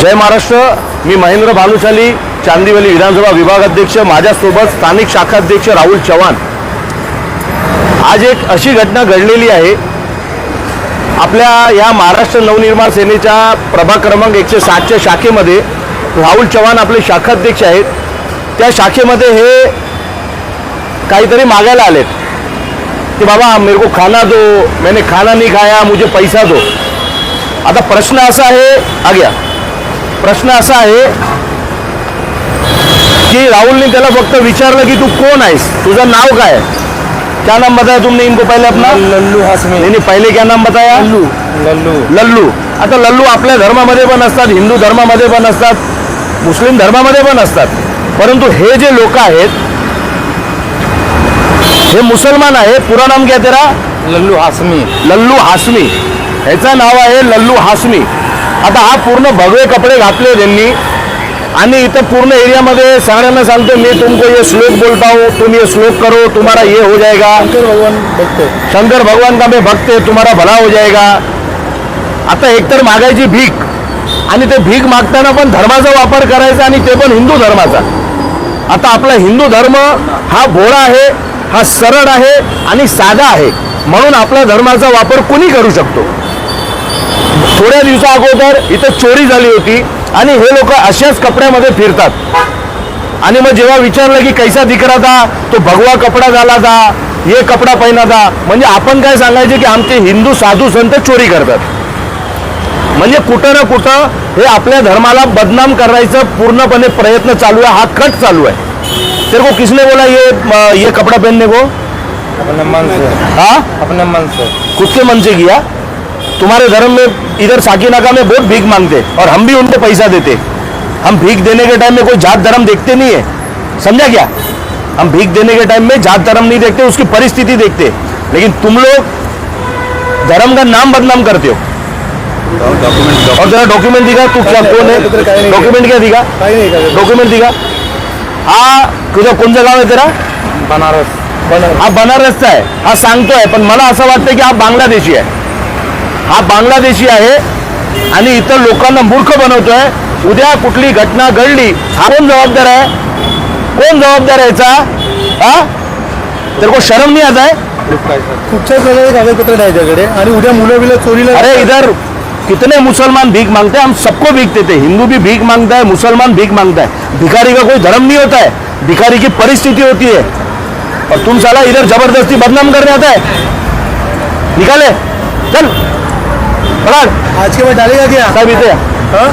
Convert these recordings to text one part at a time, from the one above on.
जय महाराष्ट्र मी महेंद्र भानुशाली चांदिवली विधानसभा विभागाध्यक्ष माझ्यासोबत स्थानिक शाखाध्यक्ष राहुल चव्हाण. आज एक अशी घटना घडलेली आहे आपल्या या महाराष्ट्र नवनिर्माण सेनेच्या प्रभाग क्रमांक एकशे सातच्या शाखेमध्ये राहुल चव्हाण आपले शाखाध्यक्ष आहेत. त्या शाखेमध्ये हे काहीतरी मागायला आलेत. की बाबा मेरे को खाना दो मैंने खाना नहीं खाया मुझे पैसा दो. आता प्रश्न असा आहे आग्या. प्रश्न असा आहे की राहुलने त्याला फक्त विचारलं की तू कोण आहेस? तुझं नाव काय? आहे? क्या नाम बताया तुमने इनको पहले अपना? लल्लू हासमी. नहीं नहीं पहले क्या नाम बताया? लल्लू. लल्लू. लल्लू. आता लल्लू आपल्या धर्मामध्ये पण असतात हिंदू धर्मामध्ये पण असतात मुस्लिम धर्मामध्ये पण असतात. परंतु हे जे लोक आहेत हे मुसलमान आहे पुरा नाम क्या तेरा? लल्लू हासमी. लल्लू हासमी. ह्याचं नाव आहे लल्लू हासमी. आता हा पूर्ण भगवे कपडे घातले त्यांनी. आणि इथं पूर्ण एरियामध्ये सगळ्यांना सांगतो मी तुमको ये श्लोक बोलता हूँ तुम ये श्लोक करो तुम्हारा ये हो जाएगा. शंकर भगवान बघतो शंकर भगवान का मैं भक्त है तुम्हारा भला हो जाएगा. आता एकतर मागायची भीक. आणि ते भीक मागताना पण धर्माचा वापर करायचा आणि ते पण हिंदू धर्माचा. आता आपला हिंदू धर्म हा भोळा आहे हा सरळ आहे आणि साधा आहे. म्हणून आपल्या धर्माचा वापर कोणी करू शकतो? थोड्या दिवसा अगोदर इथं चोरी झाली होती आणि हे लोक अशाच कपड्यामध्ये फिरतात. आणि मग जेव्हा विचारलं की कैसा दिख रहा था तो भगवा कपडा झाला था ये कपडा पहिना था. म्हणजे आपण काय सांगायचे की आमचे हिंदू साधू संत चोरी करतात. म्हणजे कुठं ना कुठं हे आपल्या धर्माला बदनाम करायचं पूर्णपणे प्रयत्न चालू आहे. हा कट चालू है तेरे को किसने बोला ये ये कपड़ा पहनने को? अपने मन से। हाँ? अपने मन से। खुद के मन से किया? तुम्हारे धर्म में इधर साकीनाका में बहुत भीख मांगते और हम भी उनको पैसा देते। हम भीख देने के टाइम में कोई जात धर्म देखते नहीं है। समझा क्या? हम भीख देने के टाइम में जात धर्म नहीं देखते उसकी परिस्थिति देखते। लेकिन तुम लोग धर्म का नाम बदनाम करते हो। और जरा डॉक्यूमेंट दिखा तू क्या कौन है? डॉक्यूमेंट क्या दिखा? डॉक्यूमेंट दिखा। हा तुझं कोणचं गाव आहे तेरा? बनारस। हा। बनारसचा आहे हा सांगतोय पण मला असं वाटतं की हा बांगलादेशी आहे हा बांगलादेशी आहे आणि इतर लोकांना मूर्ख बनवतोय. उद्या कुठली घटना घडली हा कोण जबाबदार आहे? कोण जबाबदार आहे याचा? हा? तर को शरम नाही आता आहे? कुठच्याही प्रकारे कागदपत्र नाही त्याकडे आणि उद्या मुलं बिलं चोरीला अरे इधर कितने मुसलमान भीख मांगते हैं हम सबको भीख देते हैं हिंदू भी भीख मांगता है मुसलमान भीख मांगता है। भिखारी का कोई धर्म नहीं होता है भिखारी की परिस्थिति होती है। और तुम साला इधर जबरदस्ती बदनाम करने आता है। निकाले चल। आज के बाद डालेगा क्या? साहेब इथे. हा?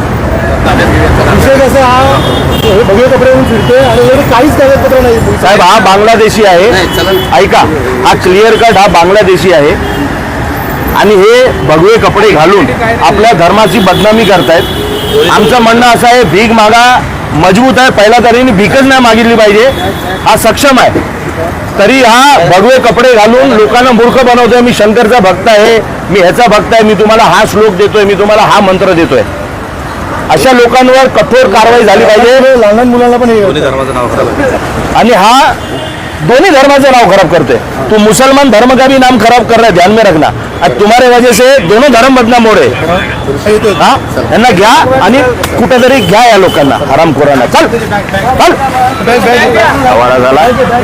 विषय कसं हा हे भगवे कपडे आणि याच्याकडे काहीच कागदपत्र नाही. साहेब हा बांगलादेशी आहे. ऐका हा क्लिअर कट हा बांगलादेशी आहे. आणि हे भगवे कपडे घालून आपल्या धर्माची बदनामी करतायत. आमचं म्हणणं असं आहे भीक मागा मजबूत आहे पहिला तरी भीकच नाही मागितली पाहिजे. हा सक्षम आहे. तरी हा भगवे कपडे घालून लोकांना मूर्ख बनवतोय. मी शंकरचा भक्त आहे. मी ह्याचा भक्त आहे. मी तुम्हाला हा श्लोक देतोय. मी तुम्हाला हा मंत्र देतोय. अशा लोकांवर कठोर कारवाई झाली पाहिजे. लहान लहान मुलांना पण. आणि हा दोनों धर्माचं नाव खराब करते तू मुसलमान धर्म का भी नाम खराब कर रहा है ध्यान में रखना. आज तुम्हारे वजह से दोनों धर्म बदनाम हो रहे हा, यांना घ्या आणि कुठेतरी घ्या या लोकांना. हरामखोरांना. चल. चल. आवाडा झाला.